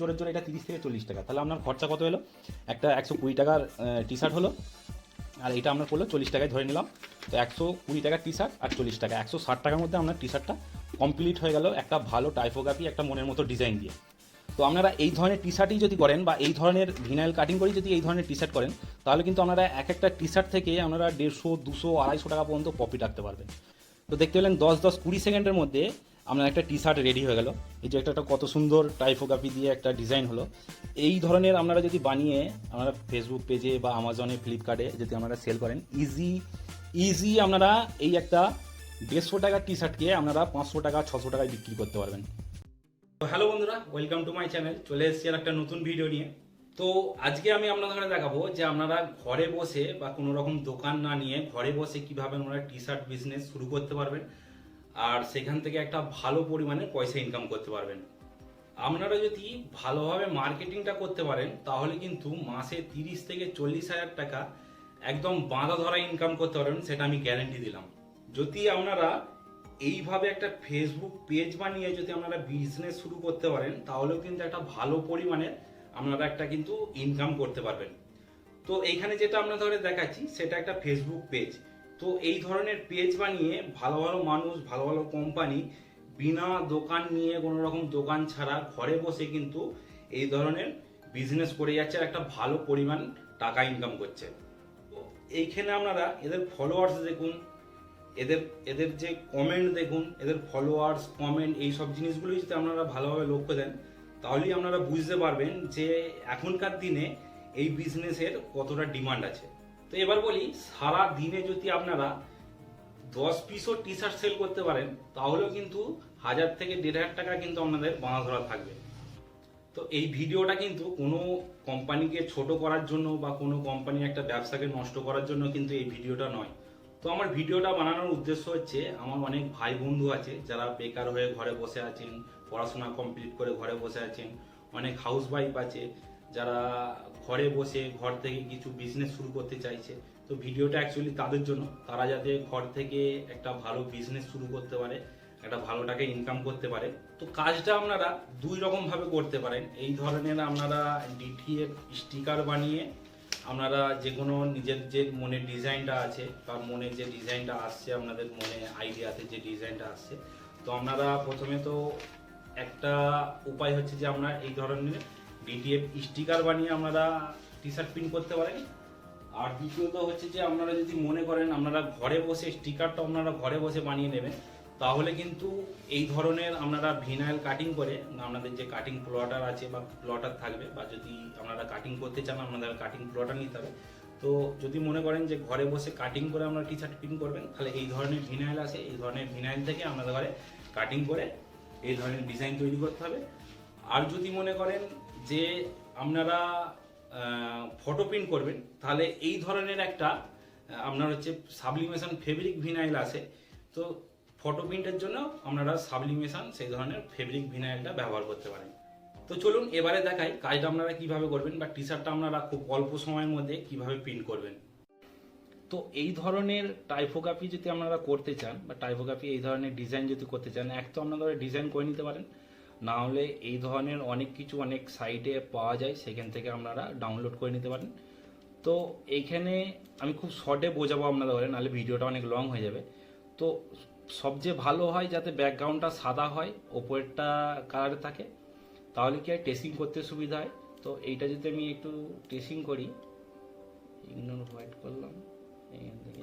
জোরে জোরে এটা তিরিশ থেকে চল্লিশ টাকা। তাহলে আপনার খরচা কত হলো? একটা একশো কুড়ি টাকার টি শার্ট হলো। আর এটা আমরা করল চল্লিশ টাকায় ধরে নিলাম। তো একশো কুড়ি টাকার টি শার্ট আর চল্লিশ টাকা। একশো ষাট টাকার মধ্যে আপনার টি শার্টটা কমপ্লিট হয়ে গেল একটা ভালো টাইফোগ্রাফি একটা মনের মতো ডিজাইন দিয়ে। তো আপনারা এই ধরনের টি শার্টই যদি করেন বা এই ধরনের ভিনাইল কাটিং করেই যদি এই ধরনের টি শার্ট করেন, তাহলে কিন্তু আপনারা এক একটা টি শার্ট থেকে আপনারা দেড়শো, দুশো, আড়াইশো টাকা পর্যন্ত প্রফিট রাখতে পারবেন। তো দেখতে পেলেন দশ দশ কুড়ি সেকেন্ডের মধ্যে আপনার একটা টি শার্ট রেডি হয়ে গেল। এই যে একটা একটা কত সুন্দর টাইপোগ্রাফি দিয়ে একটা ডিজাইন হলো। এই ধরনের আপনারা যদি বানিয়ে আপনারা ফেসবুক পেজে বা আমাজনে ফ্লিপকার্টে যদি আপনারা সেল করেন ইজি ইজি আপনারা এই একটা দেড়শো টাকার টি শার্টকে আপনারা পাঁচশো টাকা, ছশো টাকায় বিক্রি করতে পারবেন। তো হ্যালো বন্ধুরা ওয়েলকাম টু মাই চ্যানেল চলে এসেছি আর একটা নতুন ভিডিও নিয়ে। তো আজকে আমি আপনাদের দেখাবো যে আপনারা ঘরে বসে বা কোনো রকম দোকান না নিয়ে ঘরে বসে কীভাবে আপনারা টি শার্ট বিজনেস শুরু করতে পারবেন। আর সেখান থেকে একটা ভালো পরিমাণে পয়সা ইনকাম করতে পারবেন। আপনারা যদি ভালোভাবে মার্কেটিংটা করতে পারেন, তাহলে কিন্তু মাসে তিরিশ থেকে চল্লিশ হাজার টাকা একদম বাঁধা ধরা ইনকাম করতে পারবেন, সেটা আমি গ্যারেন্টি দিলাম। যদি আপনারা এইভাবে একটা ফেসবুক পেজ বানিয়ে যদি আপনারা বিজনেস শুরু করতে পারেন, তাহলেও কিন্তু একটা ভালো পরিমাণে আপনারা একটা কিন্তু ইনকাম করতে পারবেন। তো এইখানে যেটা আপনাদের দেখাচ্ছি, সেটা একটা ফেসবুক পেজ তো এই ধরনের পেজ বানিয়ে ভালো ভালো মানুষ, ভালো ভালো কোম্পানি বিনা দোকান নিয়ে কোনো রকম দোকান ছাড়া ঘরে বসে কিন্তু এই ধরনের বিজনেস করে যাচ্ছে আর একটা ভালো পরিমাণ টাকা ইনকাম করছে। এইখানে আপনারা এদের ফলোয়ার্স দেখুন, এদের এদের যে কমেন্ট দেখুন, এদের ফলোয়ার্স কমেন্ট এই সব জিনিসগুলো যদি আপনারা ভালোভাবে লক্ষ্য দেন, তাহলেই আপনারা বুঝতে পারবেন যে এখনকার দিনে এই বিজনেসের কতটা ডিমান্ড আছে। তো এবার বলি, সারা দিনে যদি আপনারা দশ পিসও টি শার্ট সেল করতে পারেন, তাহলেও কিন্তু হাজার থেকে দেড় হাজার টাকা কিন্তু আপনাদের বাঁধা ধরা থাকবে। তো এই ভিডিওটা কিন্তু কোনো কোম্পানিকে ছোট করার জন্য বা কোনো কোম্পানির একটা ব্যবসাকে নষ্ট করার জন্য কিন্তু এই ভিডিওটা নয়। তো আমার ভিডিওটা বানানোর উদ্দেশ্য হচ্ছে, আমার অনেক ভাই বন্ধু আছে যারা বেকার হয়ে ঘরে বসে আছেন, পড়াশোনা কমপ্লিট করে ঘরে বসে আছেন, অনেক হাউস ওয়াইফ আছে যারা ঘরে বসে ঘর থেকে কিছু বিজনেস শুরু করতে চাইছে। তো ভিডিওটা অ্যাকচুয়ালি তাদের জন্য। তারা যাতে ঘর থেকে একটা ভালো বিজনেস শুরু করতে পারে, একটা ভালো টাকা ইনকাম করতে পারে। তো কাজটা আপনারা দুই রকম ভাবে করতে পারেন। এই ধরনের আপনারা ডিটিএফ স্টিকার বানিয়ে আপনারা যে কোনো নিজের যে মনে ডিজাইনটা আছে বা মনে যে ডিজাইনটা আসছে, আপনাদের মনে আইডিয়াতে যে ডিজাইনটা আসছে। তো আপনারা প্রথমে তো একটা উপায় হচ্ছে যে আপনারা এই ধরনের ডিটিএফ স্টিকার বানিয়ে আপনারা টি শার্ট প্রিন্ট করতে পারেন। আর দ্বিতীয়ত হচ্ছে যে আপনারা যদি মনে করেন আপনারা ঘরে বসে স্টিকারটা আপনারা ঘরে বসে বানিয়ে নেবেন, তাহলে কিন্তু এই ধরনের আপনারা ভিনাইল কাটিং করে আপনাদের যে কাটিং প্লটার আছে বা প্লটার থাকবে বা যদি আপনারা কাটিং করতে চান আপনাদের কাটিং প্লটার নিতে হবে। তো যদি মনে করেন যে ঘরে বসে কাটিং করে আপনারা টি শার্ট প্রিন্ট করবেন, তাহলে এই ধরনের ভিনাইল আছে, এই ধরনের ভিনাইল থেকে আপনাদের ঘরে কাটিং করে এই ধরনের ডিজাইন তৈরি করতে হবে। আর যদি মনে করেন যে আপনারা ফটো প্রিন্ট করবেন, তাহলে এই ধরনের একটা আপনার হচ্ছে সাবলিমেশন ফেব্রিক ভিনাইল আছে। তো ফটো প্রিন্টের জন্য আপনারা সাবলিমেশন সেই ধরনের ফেব্রিক ভিনাইলটা ব্যবহার করতে পারেন। তো চলুন এবারে দেখাই কাজটা আপনারা কীভাবে করবেন বা টি শার্টটা আপনারা খুব অল্প সময়ের মধ্যে কীভাবে প্রিন্ট করবেন। তো এই ধরনের টাইফোগ্রাফি যদি আপনারা করতে চান বা টাইফোগ্রাফি এই ধরনের ডিজাইন যদি করতে চান, এক তো আপনারা ডিজাইন করে নিতে পারেন না হলে এই ধরনের অনেক কিছু, অনেক সাইটে পাওয়া যায়, সেখান থেকে আপনারা ডাউনলোড করে নিতে পারেন। তো এইখানে আমি খুব শর্টে বোঝাবো আপনাদের বলে, নাহলে ভিডিওটা অনেক লং হয়ে যাবে। তো সবচেয়ে ভালো হয় যাতে ব্যাকগ্রাউন্ডটা সাদা হয়, ওপরেরটা কালারে থাকে, তাহলে কি হয় টেস্টিং করতে সুবিধা হয়। তো এইটা যদি আমি একটু টেস্টিং করি ইগনোর হোয়াইট করলাম, এখান থেকে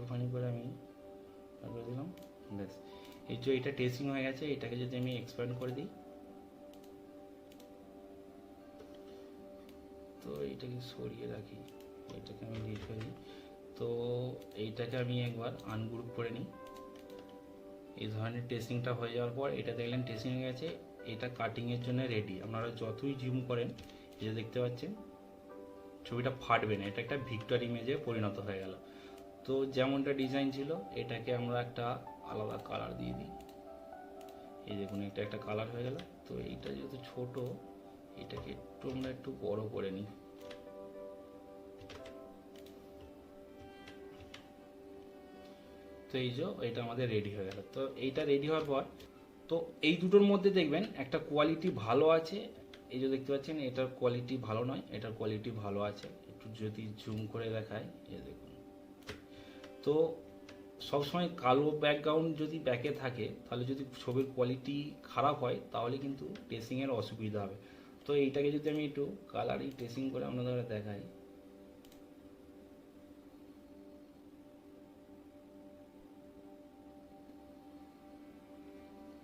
একটুখানি করে আমি করে দিলাম। ব্যাস। এই যে এটা টেস্টিং হয়ে গেছে, এটাকে যদি আমি এক্সপ্যান্ড করে দিই। তো এইটাকে সরিয়ে রাখি। এটাকে আমি ডিলিট করে দিই। তো এইটাকে আমি একবার আনগ্রুপ করে নিই। এই ধরনের টেস্টিংটা হয়ে যাওয়ার পর, এটা দেখলেন টেস্টিং হয়ে গেছে। এটা কাটিংয়ের জন্য রেডি আপনারা যতই জুম করেন এটা দেখতে পাচ্ছেন, ছবিটা ফাটবে না। এটা একটা ভিক্টর ইমেজে পরিণত হয়ে গেল। তো যেমনটা ডিজাইন ছিল, এটাকে আমরা একটা আলাদা কালার দিয়ে দিই। এই দেখুন, এটা একটা কালার হয়ে গেল। তো এইটা যেহেতু ছোট, এটাকে একটু আমরা একটু বড় করে নিই। তো এই যে এটা আমাদের রেডি হয়ে গেল। তো এইটা রেডি হওয়ার পর, তো এই দুটোর মধ্যে দেখবেন একটা কোয়ালিটি ভালো আছে। এই যে দেখতে পাচ্ছেন, এটার কোয়ালিটি ভালো নয়, এটার কোয়ালিটি ভালো আছে। একটু যদি জুম করে দেখায় এই দেখুন। তো সবসময় কালো ব্যাকগ্রাউন্ড যদি ব্যাকে থাকে, তাহলে যদি ছবির কোয়ালিটি খারাপ হয়, তাহলে কিন্তু টেসিংয়ের অসুবিধা হবে। তো এইটাকে যদি আমি একটু কালারই টেসিং করে আপনাদের দেখাই।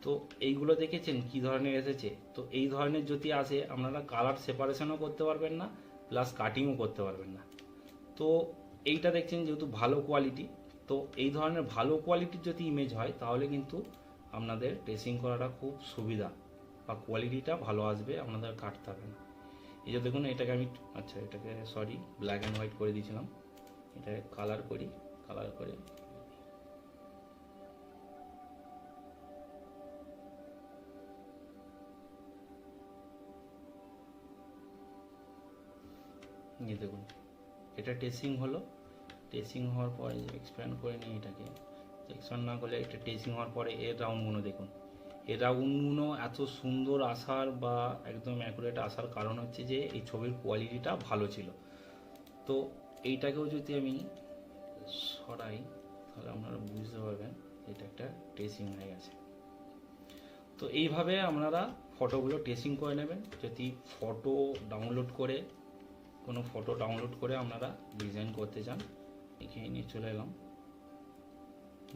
তো এইগুলো দেখেছেন? কি ধরনের এসেছে? তো এই ধরনের যদি আসে, আপনারা কালার সেপারেশনও করতে পারবেন না প্লাস কাটিংও করতে পারবেন না। তো এইটা দেখছেন যেহেতু ভালো কোয়ালিটি তো এই ধরনের ভালো কোয়ালিটির যদি ইমেজ হয়, তাহলে কিন্তু আপনাদের ড্রেসিং করাটা খুব সুবিধা বা কোয়ালিটিটা ভালো আসবে, আপনাদের কাটতে হবে না। এই যে দেখুন, এটাকে আমি আচ্ছা এটাকে সরি ব্ল্যাক অ্যান্ড হোয়াইট করে দিয়েছিলাম। এটাকে কালার করি কালার করে। দেখুন, এটা টেসিং হলো। টেসিং হওয়ার পরে এক্সপ্যান্ড করে নিই এটাকে এক্সপ্যান্ড না করলে এটা টেসিং হওয়ার পরে এর রাউন্ডগুলো দেখুন। এর রাউন্ডগুলো এত সুন্দর আসার বা একদম অ্যাকুরেট আসার কারণ হচ্ছে যে এই ছবির কোয়ালিটিটা ভালো ছিল। তো এইটাকেও যদি আমি সরাই, তাহলে আপনারা বুঝতে পারবেন এটা একটা টেসিং হয়ে গেছে। তো এইভাবে আপনারা ফটোগুলো টেসিং করে নেবেন। যদি ফটো ডাউনলোড করে, কোনো ফটো ডাউনলোড করে আপনারা ডিজাইন করতে চান এখানে নিয়ে চলে এলাম।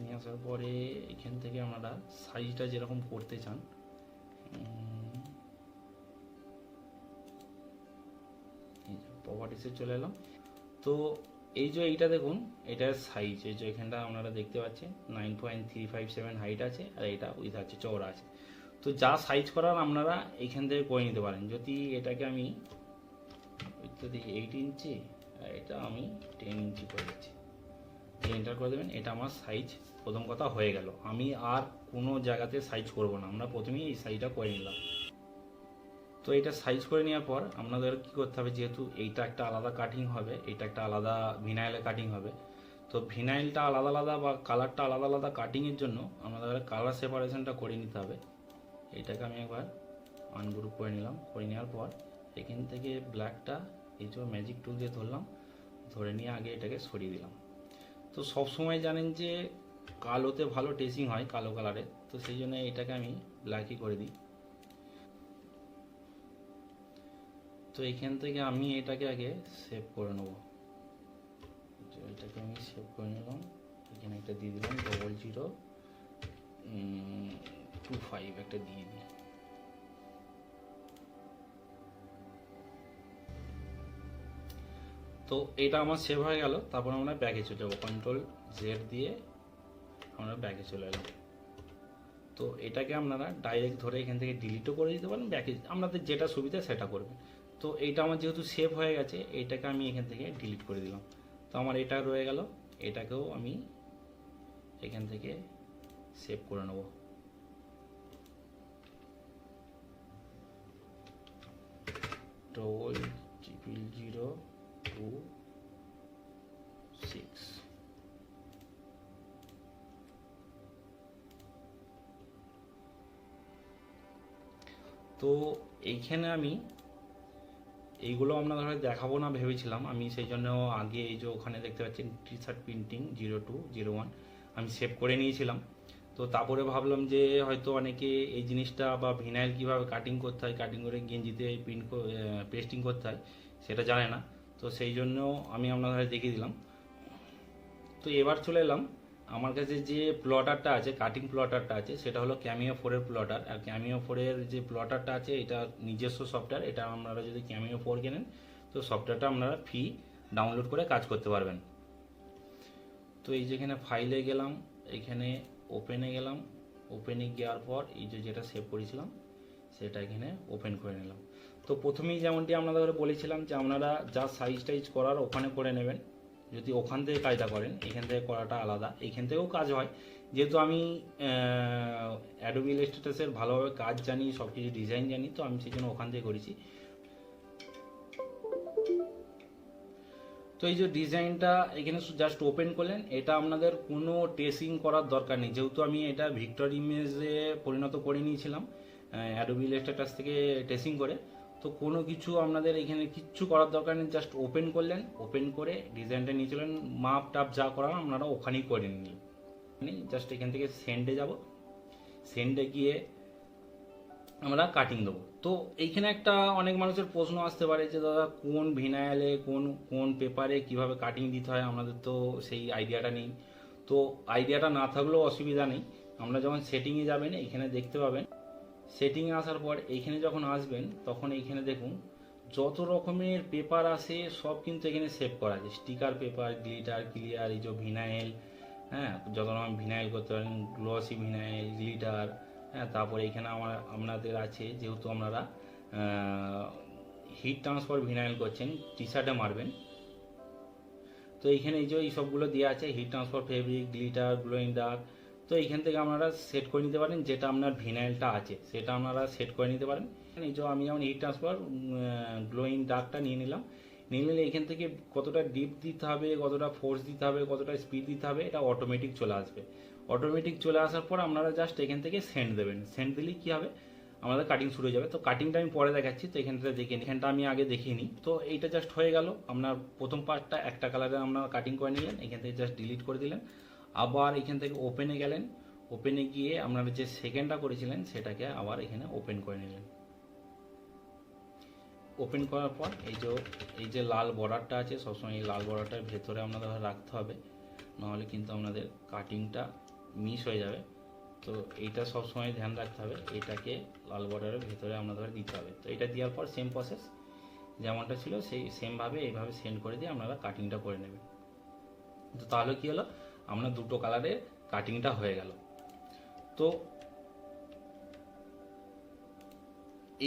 নিয়ে আসার পরে এখান থেকে আপনারা সাইজটা যেরকম করতে চান প্রপার্টিসে চলে এলাম। তো এই যে এইটা দেখুন এটার সাইজ এই যে এখানটা আপনারা দেখতে পাচ্ছেন nine point three five seven height আছে আর এটা উইথ আছে, চওড়া আছে। তো যা সাইজ করার আপনারা এখান থেকে করে নিতে পারেন। যদি এটাকে আমি এইট ইঞ্চি আর এটা আমি টেন ইঞ্চি করে দিচ্ছি। এন্টার করে দেবেন, এটা আমার সাইজ প্রথম কথা হয়ে গেল। আমি আর কোনো জায়গাতে সাইজ করব না, আমরা প্রথমেই এই সাইজটা করে নিলাম। তো এটা সাইজ করে নেওয়ার পর আপনাদের কি করতে হবে, যেহেতু এইটা একটা আলাদা কাটিং হবে, এটা একটা আলাদা ভিনাইলে কাটিং হবে। তো ভিনাইলটা আলাদা আলাদা বা কালারটা আলাদা আলাদা কাটিংয়ের জন্য আমাদের কালার সেপারেশনটা করে নিতে হবে। এটাকে আমি একবার আনগ্রুপ করে নিলাম, করে নেওয়ার পর এখান থেকে ব্ল্যাকটা এই ম্যাজিক টুল দিয়ে ধরলাম, ধরে নিয়ে আগে এটাকে সরিয়ে দিলাম। তো সব সময় জানেন যে কালোতে ভালো টেসিং হয়, কালো কালারে তো সেই জন্য এটাকে আমি ব্ল্যাকই করে দিই। তো এইখান থেকে আমি এটাকে আগে সেভ করে নেব। এটাকে আমি সেভ করে নিলাম। এখানে একটা দিয়ে দিলাম ডবল জিরো টু ফাইভ একটা দিয়ে দিই তো এটা আমার সেভ হয়ে গেল, তারপর আমরা ব্যাগে চলে যাব। কন্ট্রোল জেড দিয়ে আমরা ব্যাগে চলে এলাম। তো এটাকে আপনারা ডাইরেক্ট ধরে এখান থেকে ডিলিটও করে দিতে পারেন ব্যাকে আপনাদের যেটা সুবিধা সেটা করবেন। তো এইটা আমার যেহেতু সেভ হয়ে গেছে এইটাকে আমি এখান থেকে ডিলিট করে দিলাম। তো আমার এটা রয়ে গেল, এটাকেও আমি এখান থেকে সেভ করে নেব। Double triple zero two six তো এইখানে আমি এইগুলো আপনাদের দেখাবো না ভেবেছিলাম। আমি সেই জন্য আগে এই যে ওখানে দেখতে পাচ্ছেন T shirt printing zero two zero one আমি সেভ করে নিয়েছিলাম। তো তারপরে ভাবলাম যে হয়তো অনেকে এই জিনিসটা বা ভিনাইল কীভাবে কাটিং করতে হয় কাটিং করে গেঞ্জিতে প্রিন্ট পেস্টিং করতে হয়, সেটা জানে না। তো সেই জন্য আমি আপনাদের দেখিয়ে দিলাম। তো এবার চলে এলাম। আমার কাছে যে প্লটারটা আছে কাটিং প্লটারটা আছে, সেটা হলো ক্যামিও ফোরের প্লটার। আর ক্যামিও ফোরের যে প্লটারটা আছে, এটা নিজস্ব সফটওয়্যার এটা আপনারা যদি ক্যামিও ফোর কেনেন, তো সফটওয়্যারটা আপনারা ফ্রি ডাউনলোড করে কাজ করতে পারবেন। তো এই যেখানে ফাইলে গেলাম, এখানে ওপেনে গেলাম। ওপেনে যাওয়ার পর এই যে যেটা সেভ করেছিলাম, সেটা এখানে ওপেন করে নিলাম। তো প্রথমেই যেমনটি আপনাদের বলেছিলাম যে আপনারা যা সাইজ টাইজ করার ওখানে করে নেবেন, যদি ওখান থেকে কাজটা করেন, এখান থেকে করাটা আলাদা। এখান থেকেও কাজ হয়। যেহেতু আমি অ্যাডোবিল স্টেটাসের ভালোভাবে কাজ জানি সব কিছু ডিজাইন জানি, তো আমি সেই জন্য ওখান থেকে করেছি। তো এই যে ডিজাইনটা এখানে জাস্ট ওপেন করলেন, এটা আপনাদের কোনো টেসিং করার দরকার নেই। যেহেতু আমি এটা ভিক্টর ইমেজে পরিণত করে নিয়েছিলাম অ্যাডোবিল স্টেটাস থেকে টেসিং করে। তো কোনো কিছু আপনাদের এখানে কিচ্ছু করার দরকার নেই জাস্ট ওপেন করলেন ওপেন করে ডিজাইনটা নিয়ে চলেন মাপ টাপ যা করার আপনারা ওখানেই করে নিন। জাস্ট এখান থেকে সেন্ডে যাব সেন্ডে গিয়ে আমরা কাটিং দেবো। তো এইখানে একটা অনেক মানুষের প্রশ্ন আসতে পারে যে, দাদা, কোন ভিনাইলে কোন কোন পেপারে কীভাবে কাটিং দিতে হয়? আমাদের তো সেই আইডিয়াটা নেই। তো আইডিয়াটা না থাকলেও অসুবিধা নেই। আমরা যখন সেটিংয়ে যাবেন, এখানে দেখতে পাবেন সেটিংয়ে আসার পর এইখানে যখন আসবেন, তখন এইখানে দেখুন যত রকমের পেপার আসে, সব কিন্তু এখানে সেভ করা আছে। স্টিকার পেপার গ্লিটার ক্লিয়ার এই যে ভিনাইল হ্যাঁ? যত রকম ভিনাইল করতে পারেন গ্লসি ভিনাইল গ্লিটার হ্যাঁ? তারপরে এখানে আমার, আপনাদের আছে, যেহেতু আপনারা হিট ট্রান্সফার ভিনাইল করছেন টি শার্টে মারবেন। তো এইখানে এই যে এই সবগুলো দেওয়া আছে heat transfer fabric glitter glowing dark তো এইখান থেকে আপনারা সেট করে নিতে পারেন, যেটা আপনার ভিনাইলটা আছে, সেটা আপনারা সেট করে নিতে পারেন। এই যে আমি যেমন হিট ট্রান্সফার গ্লোয়িং ডার্কটা নিয়ে নিলাম। নিয়ে নিলে এখান থেকে কতটা ডিপ দিতে হবে, কতটা ফোর্স দিতে হবে, কতটা স্পিড দিতে হবে, এটা অটোমেটিক চলে আসবে। অটোমেটিক চলে আসার পর আপনারা জাস্ট এখান থেকে সেন্ড দেবেন। সেন্ড দিলেই কী হবে? আমাদের কাটিং শুরু হয়ে যাবে। তো কাটিংটা আমি পরে দেখাচ্ছি, তো এখানটা দেখে নিই এখানটা আমি আগে দেখিয়ে নিই। তো এইটা জাস্ট হয়ে গেল। আপনার প্রথম পার্টটা একটা কালারে আপনারা কাটিং করে নিলেন। এখান থেকে জাস্ট ডিলিট করে দিলেন। আবার এখান থেকে ওপেনে গেলেন। ওপেনে গিয়ে আপনারা যে সেকেন্ডটা করেছিলেন, সেটাকে আবার এখানে ওপেন করে নিলেন। ওপেন করার পর এই যে এই যে লাল বর্ডারটা আছে, সবসময় এই লাল বর্ডারটার ভেতরে আপনাদের রাখতে হবে। নাহলে কিন্তু আপনাদের কাটিংটা মিস হয়ে যাবে। তো এইটা সবসময় ধ্যান রাখতে হবে, এটাকে লাল বর্ডারের ভেতরে আপনাদের দিতে হবে। তো এটা দেওয়ার পর সেম প্রসেস যেমনটা ছিল, সেই সেমভাবে এইভাবে সেন্ড করে দিয়ে আপনারা কাটিংটা করে নেবেন। তো তাহলে কী হলো? আপনার দুটো কালারের কাটিংটা হয়ে গেল। তো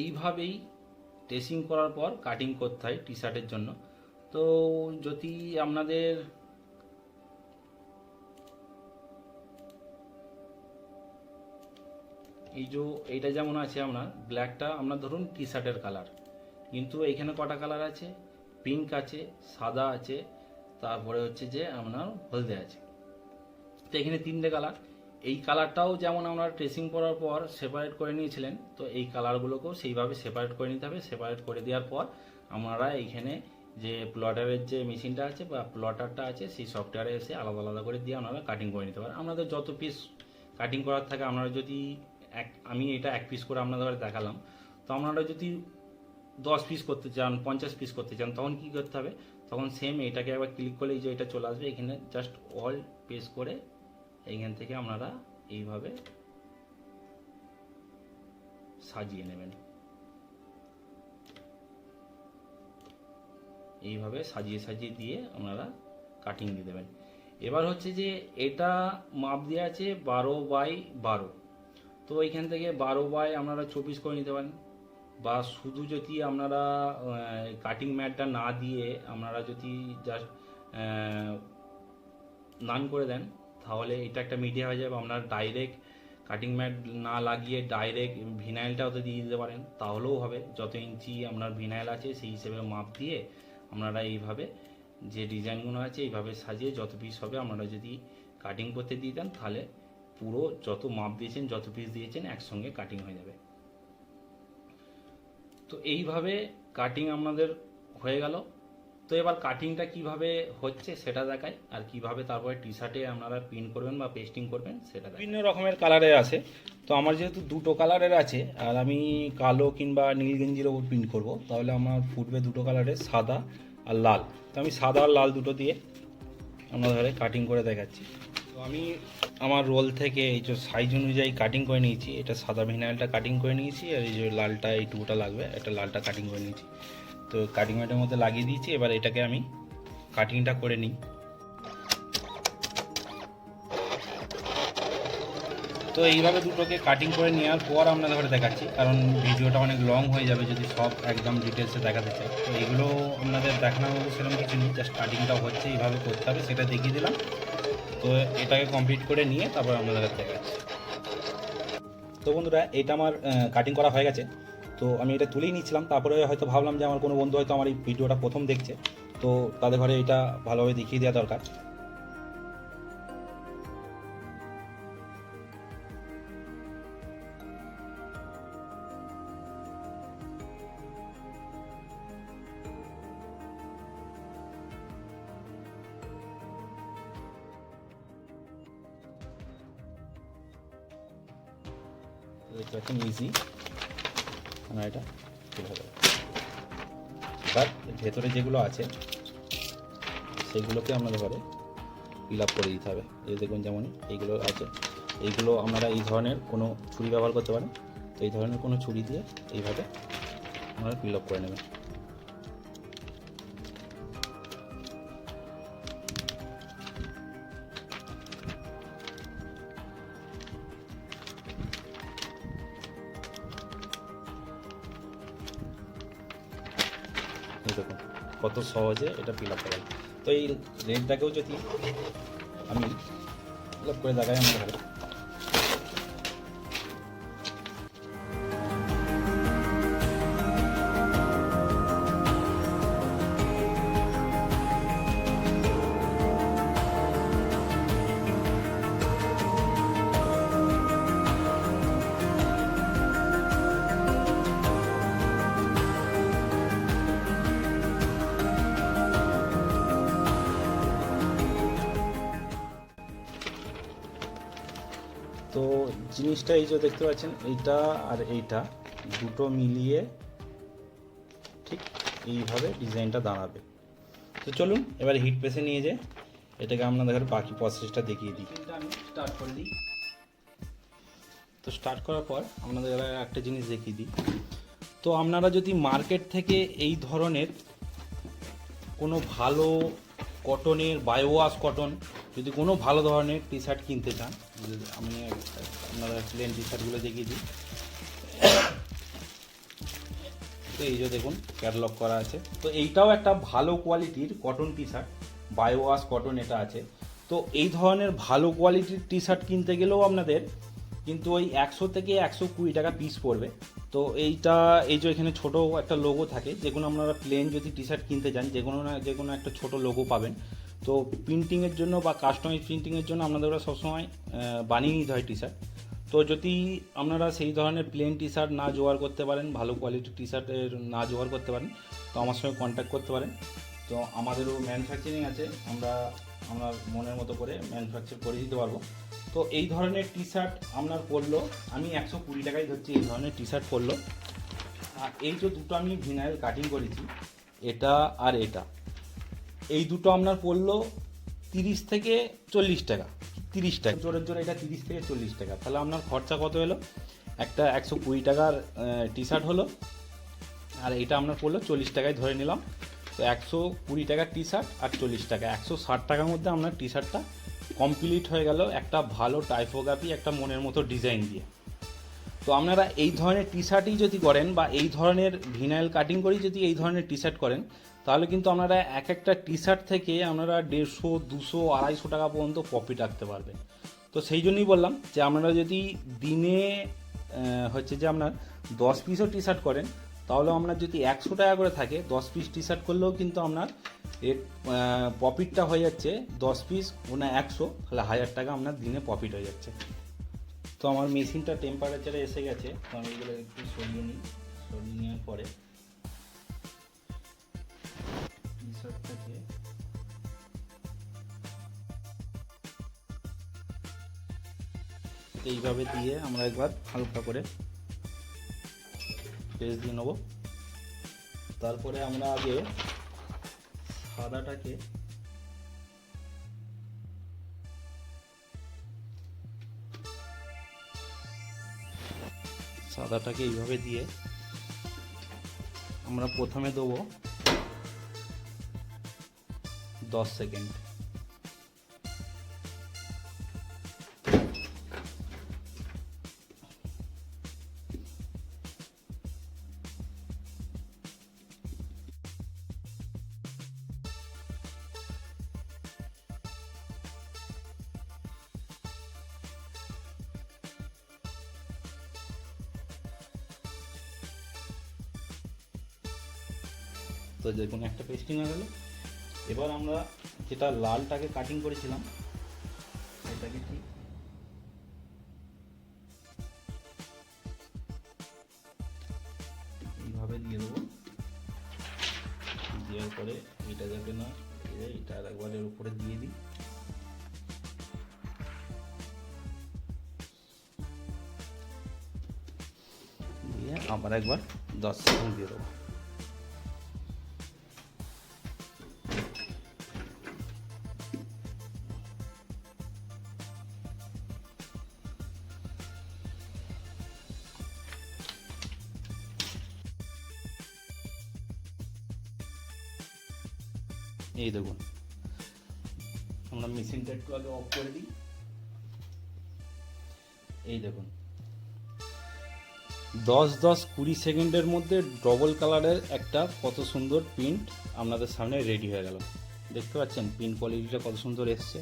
এইভাবেই টেসিং করার পর কাটিং করতে হয় টি শার্টের জন্য। তো যদি আপনাদের এই যে এইটা যেমন আছে আপনার ব্ল্যাকটা আপনার ধরুন টি শার্টের কালার কিন্তু এখানে কটা কালার আছে? পিঙ্ক আছে, সাদা আছে, তারপরে হচ্ছে যে আপনার হলদে আছে। তো এখানে তিনটে কালার এই কালারটাও যেমন আমরা ট্রেসিং করার পর সেপারেট করে নিয়েছিলেন, তো এই কালারগুলোকেও সেইভাবে সেপারেট করে নিতে হবে। সেপারেট করে দেওয়ার পর আমরা এইখানে যে প্লটারের যে মেশিনটা আছে বা প্লটারটা আছে, সেই সফটওয়্যারে এসে আলাদা আলাদা করে দিয়ে আপনারা কাটিং করে নিতে পারেন। আপনাদের যত পিস কাটিং করার থাকে, আপনারা যদি এক, আমি এটা এক পিস করে আপনাদের দেখালাম, তো আপনারা যদি দশ পিস করতে চান, পঞ্চাশ পিস করতে চান, তখন কি করতে হবে? তখন সেম এটাকে একবার ক্লিক করলে এই যে এটা চলে আসবে। এখানে জাস্ট অল পেস করে এইখান থেকে আপনারা এইভাবে সাজিয়ে নেবেন। এইভাবে সাজিয়ে সাজিয়ে দিয়ে আপনারা কাটিং দিয়ে দেবেন। এবার হচ্ছে যে এটা মাপ দেওয়া আছে বারো বাই বারো। তো এইখান থেকে বারো বাই আপনারা চব্বিশ করে নিতে পারেন। বা শুধু যদি আপনারা কাটিং ম্যাটটা না দিয়ে আপনারা যদি জাস্ট নান করে দেন তাহলে এটা একটা মিডিয়া হয়ে যাবে, আপনার ডাইরেক্ট কাটিং ম্যাট না লাগিয়ে ডাইরেক্ট ভিনাইলটা ওতে দিয়ে দিতে পারেন, তাহলেও হবে। যত ইঞ্চি আপনার ভিনাইল আছে, সেই হিসেবে মাপ দিয়ে আপনারা এইভাবে যে ডিজাইনগুলো আছে, এইভাবে সাজিয়ে যত পিস হবে আপনারা যদি কাটিং করতে দিয়ে দেন, তাহলে পুরো যত মাপ দিয়েছেন, যত পিস দিয়েছেন, একসঙ্গে কাটিং হয়ে যাবে। তো এইভাবে কাটিং আমাদের হয়ে গেল। তো এবার কাটিংটা কীভাবে হচ্ছে সেটা দেখাই, আর কীভাবে তারপরে টি শার্টে আপনারা প্রিন্ট করবেন বা পেস্টিং করবেন সেটা বিভিন্ন রকমের কালারের আছে। তো আমার যেহেতু দুটো কালারের আছে, আর আমি কালো কিংবা নীল গেঞ্জির ওপর প্রিন্ট করব, তাহলে আমার ফুটবে দুটো কালারের সাদা আর লাল। তো আমি সাদা আর লাল দুটো দিয়ে আপনাদের কাটিং করে দেখাচ্ছি। তো আমি আমার রোল থেকে এই যে সাইজ অনুযায়ী কাটিং করে নিয়েছি, এটা সাদা ভিনাইলটা কাটিং করে নিয়েছি, আর এই যে লালটা এইটুকুটা লাগবে এটা লালটা কাটিং করে নিয়েছি। তো কাটিং ম্যাটের মধ্যে লাগিয়ে দিয়েছি, এবার এটাকে আমি কাটিংটা করে নিই। তো এইভাবে দুটোকে কাটিং করে নেওয়ার পর আপনাদের দেখাচ্ছি, কারণ ভিডিওটা অনেক লং হয়ে যাবে যদি সব একদম ডিটেলসে দেখাতে চাই। তো এগুলো আপনাদের দেখানোর মতো সেরকম কিছু নেই জাস্ট কাটিংটা হচ্ছে, এইভাবে করতে হবে, সেটা দেখিয়ে দিলাম। তো এটাকে কমপ্লিট করে নিয়ে তারপর আপনাদের দেখাচ্ছি। তো বন্ধুরা, এটা আমার কাটিং করা হয়ে গেছে। তো আমি এটা তুলেই নিচ্ছিলাম তারপরে হয়তো ভাবলাম যে আমার কোনো বন্ধু হয়তো আমার এই ভিডিওটা প্রথম দেখছে। তো তাদের ঘরে এটা ভালোভাবে দেখিয়ে দেওয়া দরকার। দেখতে ইজি ভেতরে যেগুলো আছে, সেগুলোকে আপনাদের ঘরে ফিল আপ করে দিতে হবে। এই দেখুন যেমন এইগুলো আছে, এইগুলো আপনারা এই ধরনের কোনো ছুরি ব্যবহার করতে পারেন। তো এই ধরনের কোনো ছুরি দিয়ে এইভাবে আপনারা ফিল আপ করে নেবেন। কত সহজে এটা ফিল আপ করেন তো এই রেটটাকেও যদি আমি ফিল আপ করে দেখাই আমার জিনিসটা এই যে দেখতে পাচ্ছেন, এইটা আর এইটা দুটো মিলিয়ে ঠিক এইভাবে ডিজাইনটা দাঁড়াবে। তো চলুন, এবার হিট প্রেসে নিয়ে যে এটাকে আপনাদের বাকি প্রসেসটা দেখিয়ে দিই। আমি স্টার্ট করে দিই। তো স্টার্ট করার পর আপনাদের একটা জিনিস দেখিয়ে দিই। তো আপনারা যদি মার্কেট থেকে এই ধরনের কোনো ভালো কটনের বায়োওয়াশ কটন যদি কোনো ভালো ধরনের টি শার্ট কিনতে চান আমি আপনারা প্লেন টি শার্টগুলো দেখিয়ে দিই। তো এই যে দেখুন ক্যাটালগ করা আছে। তো এইটাও একটা ভালো কোয়ালিটির cotton T shirt biowash cotton এটা আছে। তো এই ধরনের ভালো কোয়ালিটির টি শার্ট কিনতে গেলেও আপনাদের কিন্তু ওই একশো থেকে একশো কুড়ি টাকা পিস পড়বে। তো এইটা, এই যে এখানে ছোট একটা লোগো থাকে যে কোনো আপনারা প্লেন যদি টি শার্ট কিনতে চান যে কোনো না যে কোনো একটা ছোট লোগো পাবেন। তো প্রিন্টিংয়ের জন্য বা কাস্টমাইজ প্রিন্টিংয়ের জন্য আপনাদের ওরা সবসময় বানিয়ে নিতে হয় টি শার্ট তো যদি আপনারা সেই ধরনের প্লেন টি শার্ট না জোগাড় করতে পারেন, ভালো কোয়ালিটির টি শার্টের না জোগাড় করতে পারেন, তো আমার সঙ্গে কন্ট্যাক্ট করতে পারেন। তো আমাদেরও ম্যানুফ্যাকচারিং আছে, আমরা আমরা মনের মতো করে ম্যানুফ্যাকচার করে দিতে পারব। তো এই ধরনের টি শার্ট আপনার পড়ল আমি একশো কুড়ি টাকায় ধরছি, এই ধরনের টি শার্ট পড়ল আর এই যে দুটো আমি ভিনাইল কাটিং করেছি, এটা আর এটা, এই দুটো আপনার পড়ল তিরিশ থেকে চল্লিশ টাকা। তিরিশ টাকা। জোরের জোরে এটা তিরিশ থেকে চল্লিশ টাকা। তাহলে আপনার খরচা কত এলো একটা একশো কুড়ি টাকার টি শার্ট হলো, আর এটা আপনার পড়ল চল্লিশ টাকায় ধরে নিলাম। তো একশো কুড়ি টাকার টি শার্ট আর চল্লিশ টাকা। একশো ষাট টাকার মধ্যে আপনার টি শার্টটা কমপ্লিট হয়ে গেল একটা ভালো টাইপোগ্রাফি একটা মনের মতো ডিজাইন দিয়ে। তো আপনারা এই ধরনের টি শার্টই যদি করেন বা এই ধরনের ভিনাইল কাটিং করেই যদি এই ধরনের টি শার্ট করেন তাহলে কিন্তু আপনারা এক একটা টি শার্ট থেকে আপনারা দেড়শো, দুশো, আড়াইশো টাকা পর্যন্ত প্রফিট রাখতে পারবেন। তো সেই জন্যই বললাম যে আপনারা যদি দিনে হচ্ছে যে আপনার দশ পিসও টি শার্ট করেন তাহলে আপনার যদি একশো টাকা করে থাকে, দশ পিস টি শার্ট করলেও কিন্তু আপনার এর প্রফিটটা হয়ে যাচ্ছে দশ পিস ওনা একশো, তাহলে হাজার টাকা আপনার দিনে প্রফিট হয়ে যাচ্ছে। তো আমার মেশিনটা টেম্পারেচারে এসে গেছে, তো আমি এগুলো একটু সরিয়ে নিই, সরিয়ে নেওয়ার পরে। টি-শার্টটাকে এইভাবে দিয়ে আমরা একবার হালকা করে পেস্ট দিয়ে নেব। তারপরে আমরা আগে সাদাটাকে সাদাটাকে এইভাবে দিয়ে আমরা প্রথমে দেবো দশ সেকেন্ড। তো দেখুন একটা পেস্টিং হয়ে গেলো। এবার আমরা যেটা লালটাকে কাটিং করেছিলাম সেটাকে ঠিক এইভাবে দিয়ে দেবো। দেওয়ার পরে এটা যাতে না এটা একবার এর উপরে দিয়ে দিই। দিয়ে আবার একবার দশ সেকেন্ড দিয়ে দেবো। দেখুন। আমরা মেশিনটা একটু আগে অফ করে দিই। এই দেখুন। দশ দশ কুড়ি সেকেন্ডের মধ্যে ডবল কালারের একটা কত সুন্দর প্রিন্ট আপনাদের সামনে রেডি হয়ে গেল। দেখতে পাচ্ছেন প্রিন্ট কোয়ালিটিটা কত সুন্দর এসছে।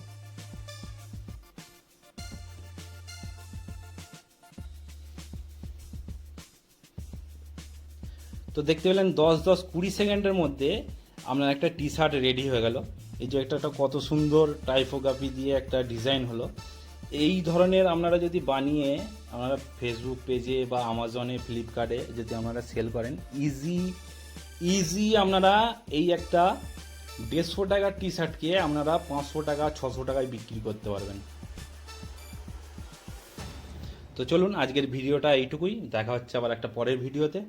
তো দেখতে পেলেন দশ দশ কুড়ি সেকেন্ডের মধ্যে আপনার একটা টি শার্ট রেডি হয়ে গেল। এই যে একটা একটা কত সুন্দর টাইপোগ্রাফি দিয়ে একটা ডিজাইন হলো। এই ধরনের আপনারা যদি বানিয়ে আপনারা ফেসবুক পেজে বা আমাজনে ফ্লিপকার্টে যদি আপনারা সেল করেন ইজি ইজি আপনারা এই একটা দেড়শো টাকার টি শার্টকে আপনারা পাঁচশো টাকা, ছশো টাকায় বিক্রি করতে পারবেন। তো চলুন আজকের ভিডিওটা এইটুকুই। দেখা হচ্ছে আবার একটা পরের ভিডিওতে।